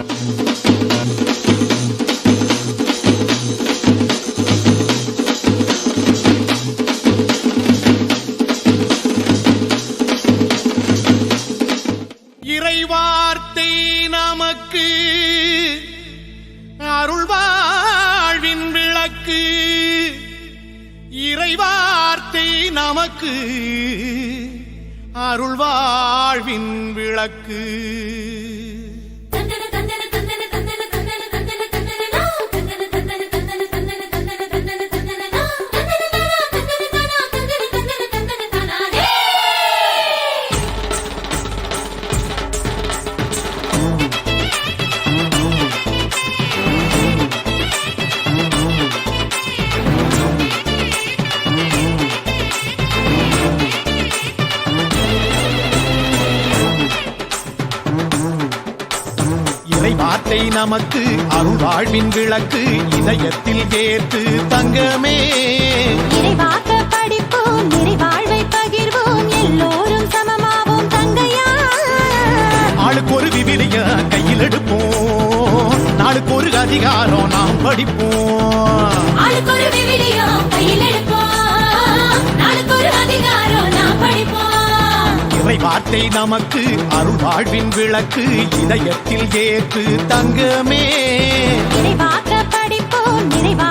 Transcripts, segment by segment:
இறைவார்த்தை நமக்கு அருள்வாழ்வின் விளக்கு. இறைவார்த்தை நமக்கு அருள்வாழ்வின் விளக்கு. இறைவார்த்தை நமக்கு அருள்வாழ்வின் விளக்கு இதயத்தில் கேட்டு தங்கமே. நிறைவாக்க படிப்போம் நிறைவாழ்வை பகிர்வோம் எல்லோரும் சமமாவோம் தங்கையா. ஆளுக்கு ஒரு விவிலிய கையில் எடுப்போம் நாளுக்கு ஒரு அதிகாரம் நாம் படிப்போம். ஆளுக்கு ஒரு விவிலியம் கையில் எடுப்போம். இறை வார்த்தை நமக்கு அருள் வாழ்வின் விளக்கு இதயத்தில் ஏற்று தங்கமே. நிறைவாக்க படிப்போம் நிறைவா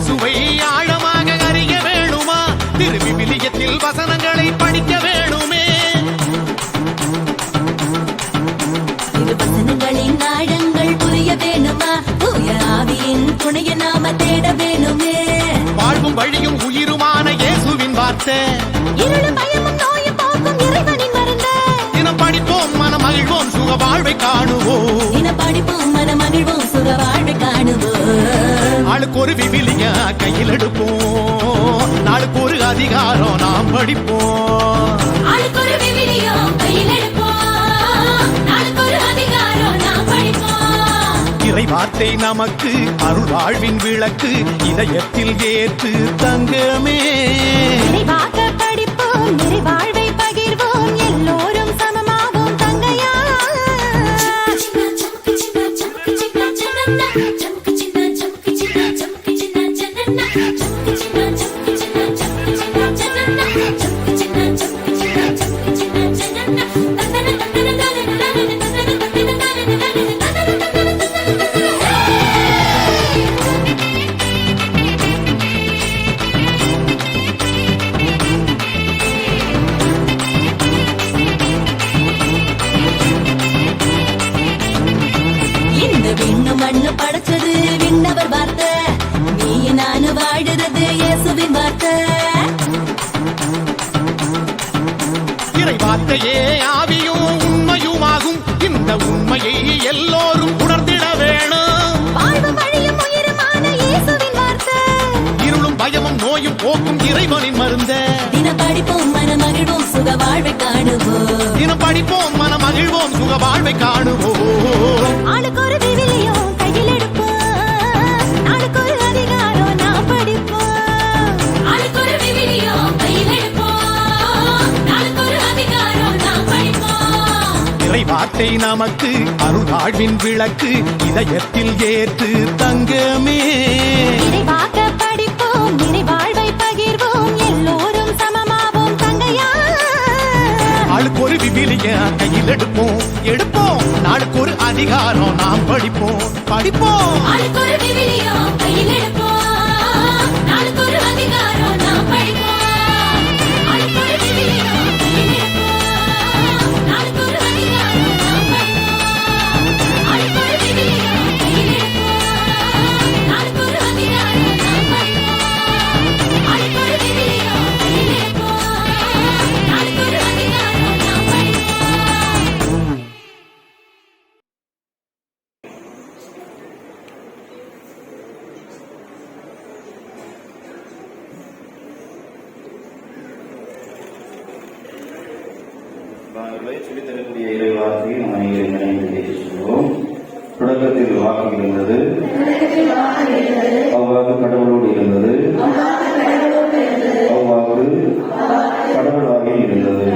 இயேசுவை ஆழமாக அறிய வேணுமா? திருவி விலியத்தில் வசனங்களை படிக்க வேணுமே? வசனங்களின் ஆழங்கள் புரிய வேணுமா? தூய ஆவியின் துணையை நாம தேட வேணுமே? வாழ்வும் வழியும் உயிருமான இயேசுவின் வார்த்தை. இருளும் பயமும் நோயும் போக்கும் இறைவனின் மருந்து. தினம் படிப்போம் மனம் மகிழ்வோம் சுக வாழ்வை காணுவோம். தின படிப்போம் ஒரு விவிலிய நாளுக்கு ஒரு விவிலியம் கையில் எடுப்போம். நாளுக்கு ஒரு அதிகாரம் நாம் படிப்போம். இறை வார்த்தை நமக்கு அருள் வாழ்வின் விளக்கு இதயத்தில் ஏற்று தங்கமே. வாழ்வை காணுவோம். தினம் படிப்போம் மனம் மகிழ்வோம் சுக வாழ்வை காணுவோம். ஆளுக்கு ஒரு விவிலியம் கையில் எடுப்போம். நாளுக்கு ஒரு அதிகாரம் நான் படிப்போம். ஆளுக்கு ஒரு விவிலியம் கையில் எடுப்போம். நாளுக்கு ஒரு அதிகாரம் நாம் படிப்போம். இறை வார்த்தை நமக்கு அருள் வாழ்வின் விளக்கு இதயத்தில் ஏற்று தங்கமே. நிறைவாக்க படிப்போம் விவிலிய கையில் எடுப்போம். எடுப்போம். நாளுக்கு ஒரு அதிகாரம் நாம் படிப்போம். படிப்போம். மாணவர்களை சொல்லித் தரக்கூடிய இறை வார்த்தையை நாம் இணைந்து கேட்டுச் சொல்வோம் தொடக்கத்தில் வாக்கு இருந்தது. அவ்வாறு கடவுளோடு இருந்தது. அவ்வாறு கடவுளாக இருந்தது.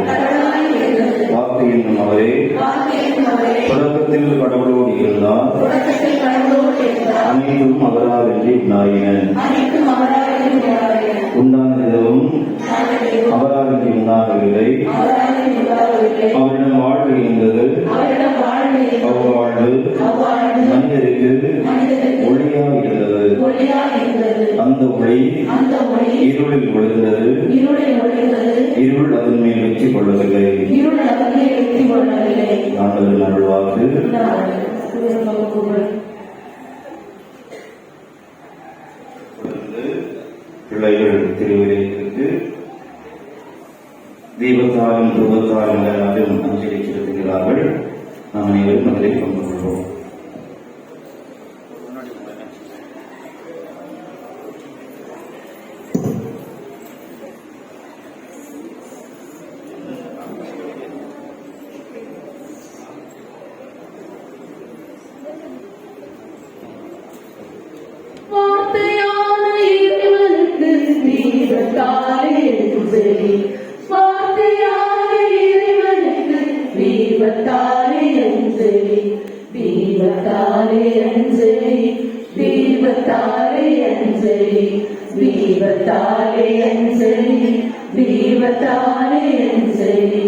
வாக்கு என்னும் அவரே. தொடக்கத்தில் கடவுளோடு இருந்தார். அனைத்தும் என்று உண்டாயின உண்டானதும் என்று உண்டாகவில்லை அவரிடம் வாழ்வு இருந்தது. அவ்வாழ்வு மனிதருக்கு ஒளியாக இருந்தது. அந்த ஒளி இருளில் ஒளிர்ந்தது இருள் அதன் மேல் வெற்றி கொள்ளவில்லை. ஆண்டவர் அருள்வாக்கு தீபத்தாலும் தூபத்தாலும் எல்லாரும் அஞ்சலி செலுத்துகிறார்கள் நாம் அனைவரும் அதிலே பங்கு கொள்வோம். தீபத்தாலே எஞ்சலி தீபத்தாலே அஞ்சலி தீபத்தாலே அஞ்சலி தீபத்தாலே அஞ்சலி தீபத்தாலே அஞ்சலி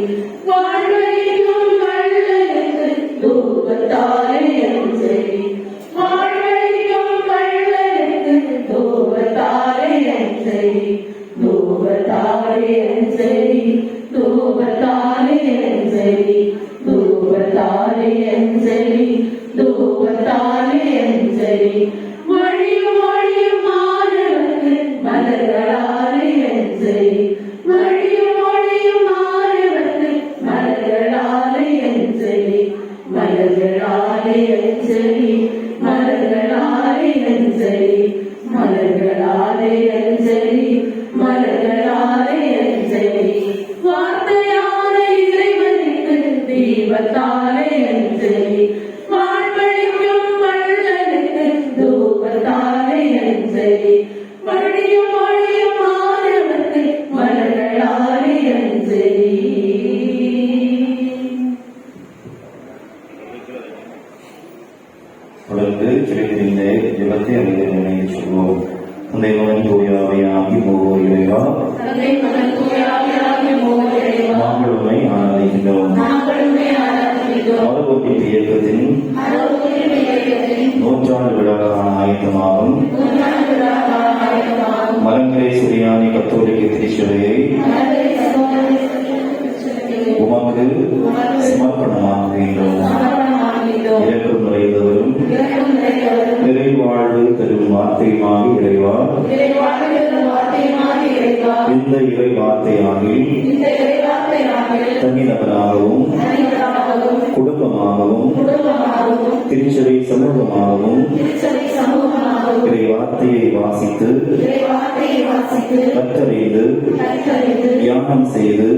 தொடர்ந்து கிடைத்திருந்த ஜபத்தை அனைவரும் இணைந்து சொல்வோம் மகன் இறைவா தந்தை மகன் தூயாவியாகிய மூவரைவா, நாங்களுமை ஆராதிக்கின்றோம். நாங்களுமே ஆராதிக்கிறோம். மறுபொட்டி இயக்கத்தின் நூற்றாண்டு விழாக்கான ஆயத்தமாகும். மலங்கரை சுரியானி கத்தோலிக்க திருச்சபையை உமக்கு சமர்ப்பணமாகிறோம். வார்த்தையுமாக இறைவா. இந்த இறை இறைவார்த்தையாகிய தனிநபராகவும் குடும்பமாகவும் திருச்சபை சமூகமாகவும் இறை வார்த்தையை வாசித்து கற்றறிந்து,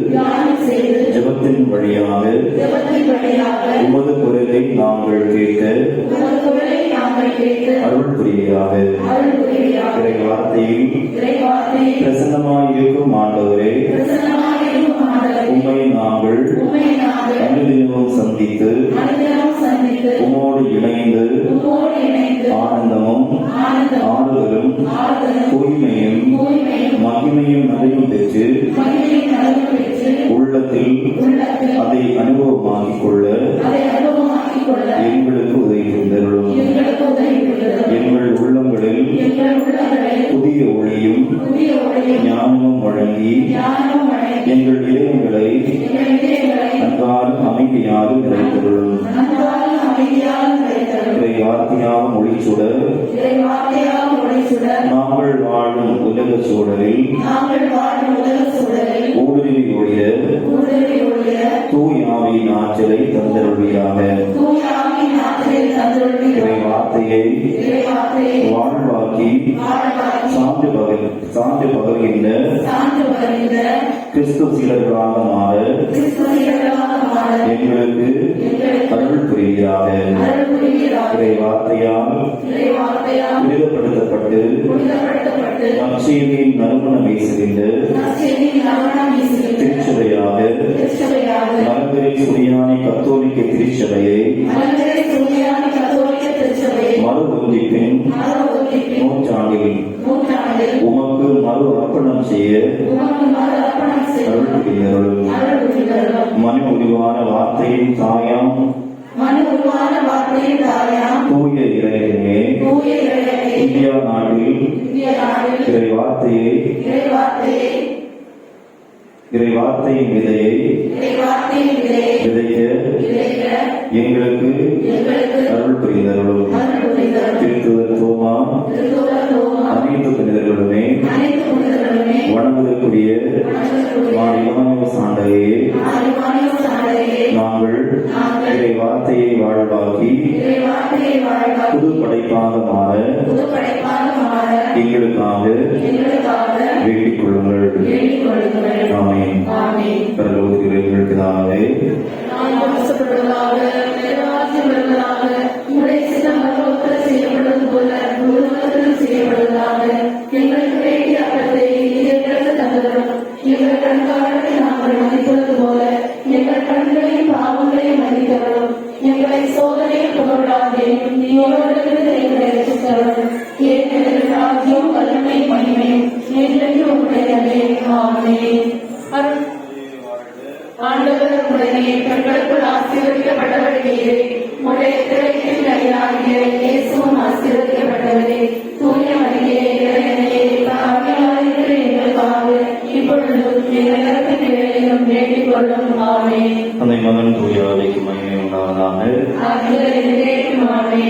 தியானம் செய்து ஜெபத்தின் வழியாக உமது குரலை நாங்கள் கேட்க அருள் புரியாக. இறை வார்த்தையில் பிரசன்னமாயிருக்கும் ஆண்டவரே உம்மை நாங்கள் அனுதினமும் சந்தித்து உம்மோடு இணைந்து இறைவார்த்தையால் உடைசுட நாங்கள் வாழும் உலக சூழலில் ஊடுருவி ஒழிய தூயாவின் ஆற்றலை தந்துள்ளி இறை வார்த்தையை வாழ்வாக்கி சான்று பகல் சான்று பகர்கின்ற சான்று வருகின்ற கிறிஸ்து சீடர்களாக மாற கிறிஸ்துவர்களாக மாற எங்களுக்கு அருள் புரிகிறாக இறை வார்த்தையால் புனிதப்படுத்தப்பட்டு நற்செய்தியின் நறுமணம் வீசுகின்ற திருச்சபையாக மலர்கரை சுரியானி கத்தோலிக்க திருச்சபையை மறு ஒதுக்கிப்பின் நூற்றாண்டில் உமக்கு மறு அர்ப்பணம் செய்ய மனு உருவான வார்த்தையின் தாயாம் தூய இறைவனை இந்தியா நாட்டில் இறை வார்த்தையை இறை வார்த்தையை இறை வார்த்தையின் விதையை விதைக்க எங்களுக்கு அருள் புரிந்தருளும் தோமா அனைத்து புனிதர்களுமே மாநில சாண்டையே நாங்கள் இறை வார்த்தையை வாழ்வாக்கி புது படைப்பாக மாற எங்களுக்காக வேண்டிக் கொள்ளுங்கள். ஆமென். ஆமென். அருள். ஆண்டவர் உடனே பெண்களுக்குள் ஆசீர்வதிக்கப்பட்டவர் நீரே உடைய திரையின் கையாகிய இயேசுவும் ஆசீர்வதிக்கப்பட்டவரே தூய மரியே இறைவனே தாமியாயிருக்கிற எங்களுக்காக இப்பொழுதும் இறப்பின் வேண்டிக் கொள்ளும் ஆமே மகன் தூயாவைக்கு மகிமை உண்டாவதாக. ஆமே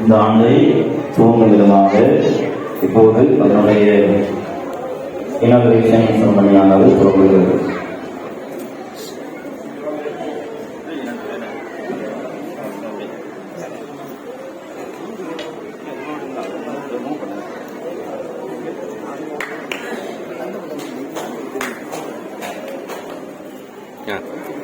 இந்த ஆண்டை துவங்கும் விதமாக இப்போது அதனுடைய இனாகிரேஷன் செரமணியானது துவங்குகிறது Yeah.